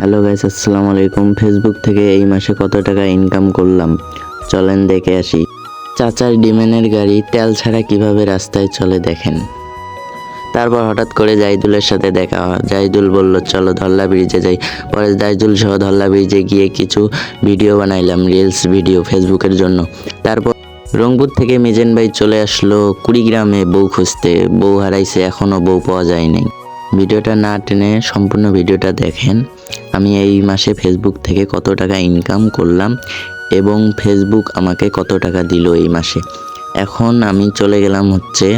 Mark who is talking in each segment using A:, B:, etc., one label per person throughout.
A: Hello guys, আসসালামু আলাইকুম। Facebook থেকে এই মাসে কত টাকা ইনকাম করলাম? চলেন দেখে আসি। চাচার ডিমেনের গাড়ি তেল ছাড়া কীভাবে রাস্তায় চলে দেখেন? তারপর হঠাৎ করে জাইদুলের সাথে দেখা হয়। জাইদুল বলল, চলো ধল্লা ব্রিজে যাই। পরে জাইদুল সহ ধল্লা ব্রিজে গিয়ে কিছু ভিডিও বানাইলাম রিলস ভিডিও ফেসবুকের জন্য। তারপর রংপুর থেকে মিজেন ভাই চলে আসলো কুড়িগ্রামে বউ খুঁজতে। বউ হারাইছে এখনও বউ পাওয়া যায়নি। ভিডিওটা না টেনে সম্পূর্ণ ভিডিওটা দেখেন। আমি এই মাসে ফেসবুক থেকে কত টাকা ইনকাম করলাম এবং ফেসবুক আমাকে কত টাকা দিল এই মাসে। এখন আমি চলে গেলাম হচ্ছে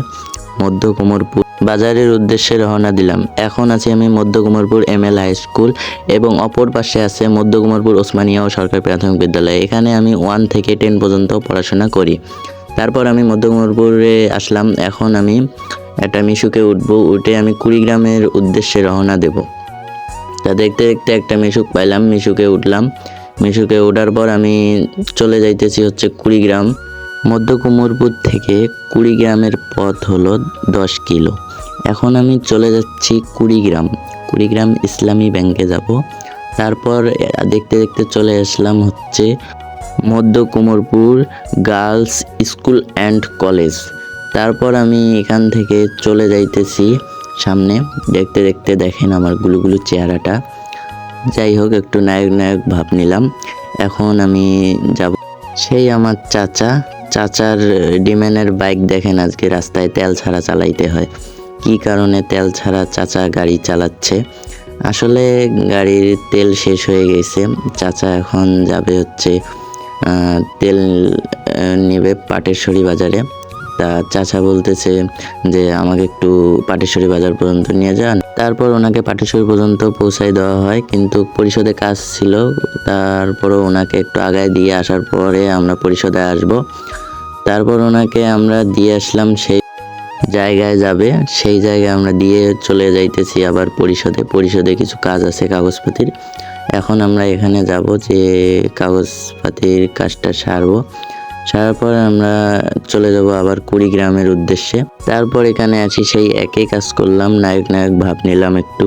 A: মধ্য কোমরপুর। বাজারের উদ্দেশ্যে রওনা দিলাম। এখন আছি আমি মধ্য Komorpur M L high school এবং অপর পাশে আছে মধ্য কোমরপুর ওসমানিয়া ও সরকারি প্রাথমিক বিদ্যালয়। এখানে আমি ওয়ান থেকে টেন পর্যন্ত পড়াশোনা করি। তারপর আমি মধ্য কোমরপুরে আসলাম। এখন আমি একটা মিশুকে উঠবো। উঠে আমি কুড়িগ্রামের উদ্দেশ্যে রওনা দেব। তা দেখতে দেখতে একটা মিশুক পাইলাম, মিশুকে উঠলাম। মিশুকে ওঠার পর আমি চলে যাইতেছি হচ্ছে কুড়িগ্রাম। মধ্য কুমোরপুর থেকে কুড়িগ্রামের পথ হলো দশ কিলো। এখন আমি চলে যাচ্ছি কুড়িগ্রাম। কুড়িগ্রাম ইসলামী ব্যাংকে যাব। তারপর দেখতে দেখতে চলে আসলাম হচ্ছে মধ্য Kumorpur girls school and college. তারপর আমি এখান থেকে চলে যাইতেছি সামনে দেখতে দেখতে দেখেন আমার গুলুগুলু চেহারাটা। যাই হোক, একটু নায়ক নায়ক ভাব নিলাম। এখন আমি যাব। সেই আমার চাচা, চাচার ডিমেনের বাইক দেখেন আজকে রাস্তায় তেল ছাড়া চালাইতে হয়। কি কারণে তেল ছাড়া চাচা গাড়ি চালাচ্ছে? আসলে গাড়ির তেল শেষ হয়ে গেছে। চাচা এখন যাবে হচ্ছে তেল নেবে পাটেশ্বরী বাজারে। তা চাচা বলতেছে যে, আমাকে একটু পাটেশ্বরী বাজার পর্যন্ত নিয়ে যান। তারপর ওনাকে পাটেশ্বরী পর্যন্ত পৌঁছাই দেওয়া হয়। কিন্তু পরিষদে কাজ ছিল। তারপরও ওনাকে একটু আগায় দিয়ে আসার পরে আমরা পরিষদে আসব। তারপর ওনাকে আমরা দিয়ে আসলাম সেই জায়গায় যাবে। সেই জায়গায় আমরা দিয়ে চলে যাইতেছি আবার পরিষদে। পরিষদে কিছু কাজ আছে কাগজপাতির। এখন আমরা এখানে যাব যে, কাগজপাতির কাজটা সারবো। সারার পর আমরা চলে যাব আবার কুড়িগ্রামের উদ্দেশ্যে। তারপর এখানে আছি সেই একই কাজ করলাম, নায়ক নায়ক ভাব নিলাম একটু।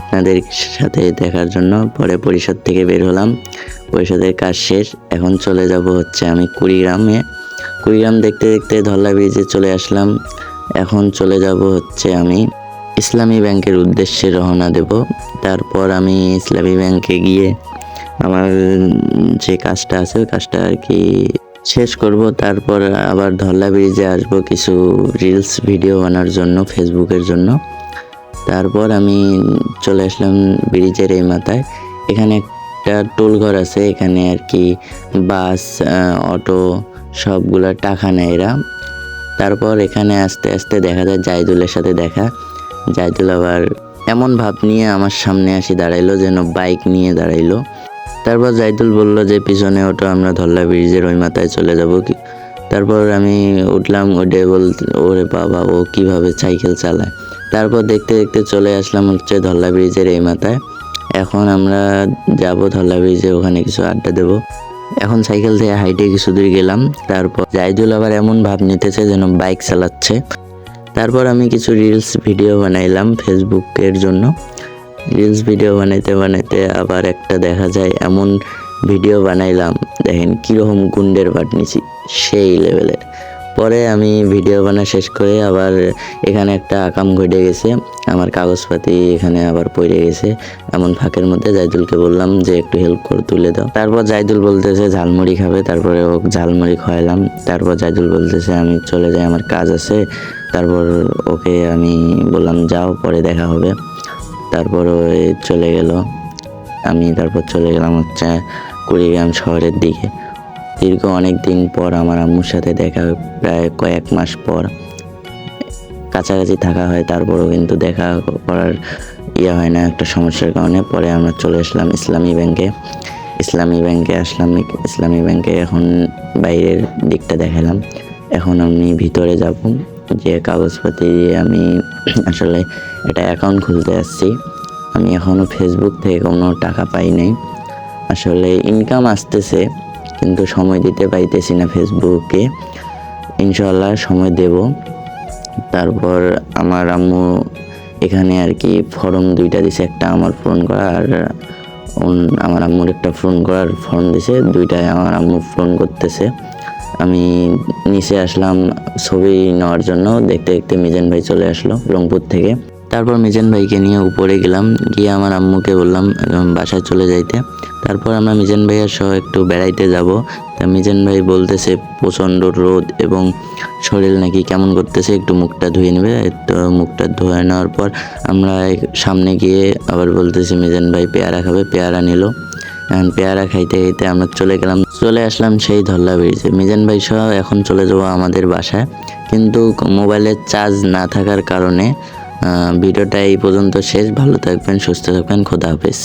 A: আপনাদের সাথে দেখার জন্য পরে পরিষদ থেকে বের হলাম। পরিষদের কাজ শেষ, এখন চলে যাব হচ্ছে আমি কুড়িগ্রামে। কুড়িগ্রাম দেখতে দেখতে ধল্লা ব্রিজে চলে আসলাম। এখন চলে যাব হচ্ছে আমি ইসলামী ব্যাংকের উদ্দেশ্যে রওনা দেব। তারপর আমি ইসলামী ব্যাংকে গিয়ে আমার যে কাজটা আছে, ওই কাজটা আর কি শেষ করব, তারপর আবার ধল্লা ব্রিজে আসব কিছু রিলস ভিডিও বানার জন্য ফেসবুকের জন্য। তারপর আমি চলে আসলাম ব্রিজের এই মাথায়। এখানে একটা টোল ঘর আছে, এখানে আর কি বাস অটো সবগুলা টাকা নেয় এরা। তারপর এখানে আস্তে আস্তে দেখা যায় জাইদুলের সাথে দেখা। জাইদুল আবার এমন ভাব নিয়ে আমার সামনে আসি দাঁড়াইলো, যেন বাইক নিয়ে দাঁড়াইলো। তারপর জাইদুল বলল যে, পিছনে ওটো আমরা ধল্লা ব্রিজের ওই মাথায় চলে যাব কি? তারপর আমি উঠলাম ওটে বল, ওরে বাবা, ও কীভাবে সাইকেল চালায়? তারপর দেখতে দেখতে চলে আসলাম হচ্ছে ধল্লা ব্রিজের এই মাথায়। এখন আমরা যাব ধল্লা ব্রিজে, ওখানে কিছু আড্ডা দেবো। এখন সাইকেল থেকে হাইটে কিছু দূর গেলাম। তারপর জাইদুল আবার এমন ভাব নিতেছে যেন বাইক চালাচ্ছে। তারপর আমি কিছু রিলস ভিডিও বানাইলাম ফেসবুকের জন্য। রিলস ভিডিও বানাইতে বানাইতে আবার একটা দেখা যায়, এমন ভিডিও বানাইলাম, দেখেন কীরকম গুন্ডের বাট নিছি, সেই লেভেলের পরে আমি ভিডিও বানা শেষ করে আবার এখানে একটা আকাম ঘটে গেছে, আমার কাগজপাতি এখানে আবার পড়ে গেছে, এমন ফাঁকের মধ্যে জাইদুলকে বললাম যে একটু হেল্প করে তুলে দাও। তারপর জাইদুল বলতেছে, ঝালমুড়ি খাবে। তারপরে ও ঝালমুড়ি খাওয়াইলাম। তারপর জাইদুল বলতেছে, আমি চলে যাই, আমার কাজ আছে। তারপর ওকে আমি বললাম, যাও, পরে দেখা হবে। তারপর ও চলে গেল। আমি তারপর চলে গেলাম হচ্ছে কুড়িগ্রাম শহরের দিকে। দীর্ঘ অনেক দিন পর আমার আম্মুর সাথে দেখা প্রায় কয়েক মাস পর। কাছাকাছি থাকা হয়, তারপরও কিন্তু দেখা করার ইয়ে হয় না, একটা সমস্যার কারণে। পরে আমরা চলে আসলাম ইসলামী ব্যাংকে। ইসলামী ব্যাংকে আসলাম, ইসলামী ব্যাংকে এখন বাইরের দিকটা দেখালাম। এখন আমি ভিতরে যাব। যে কাগজপাতি দিয়ে আমি আসলে একটা অ্যাকাউন্ট খুলতে আসছি। আমি এখনও ফেসবুক থেকে কোনো টাকা পাই নাই। আসলে ইনকাম আসতেছে, কিন্তু সময় দিতে পাইতেছি না ফেসবুকে ইনশাল্লাহ সময় দেব। তারপর আমার আম্মু এখানে আর কি ফর্ম দুইটা দিছে, একটা আমার পূরণ করা আর আমার আম্মুর একটা ফোন করার ফর্ম দিছে। দুইটায় আমার আম্মু ফোন করতেছে। আমি নিচে আসলাম, ছবি নেওয়ার জন্য। দেখতে দেখতে মিজান ভাই চলে আসলো রংপুর থেকে। তারপর মিজান ভাইকে নিয়ে উপরে গেলাম। গিয়ে আমার আম্মুকে বললাম বাসায় চলে যাইতে। তারপর আমরা মিজান ভাইয়ের সহ একটু বেড়াইতে যাব। তা মিজান ভাই বলতেছে, প্রচণ্ড রোদ এবং শরীর নাকি কেমন করতেছে? একটু মুখটা ধুয়ে নেবে। তো মুখটা ধুয়ে নেওয়ার পর আমরা সামনে গিয়ে আবার বলতেছি, মিজান ভাই পেয়ারা খাবে। পেয়ারা নিল। এখন পেয়ারা খাইতে খাইতে আমরা চলে গেলাম। চলে আসলাম সেই ধল্লা ব্রিজে। মিজান ভাই সহ এখন চলে যাব আমাদের বাসায়। কিন্তু মোবাইলের চার্জ না থাকার কারণে ভিডিওটা এই পর্যন্ত শেষ। ভালো থাকবেন, সুস্থ থাকবেন। খোদা হাফেজ।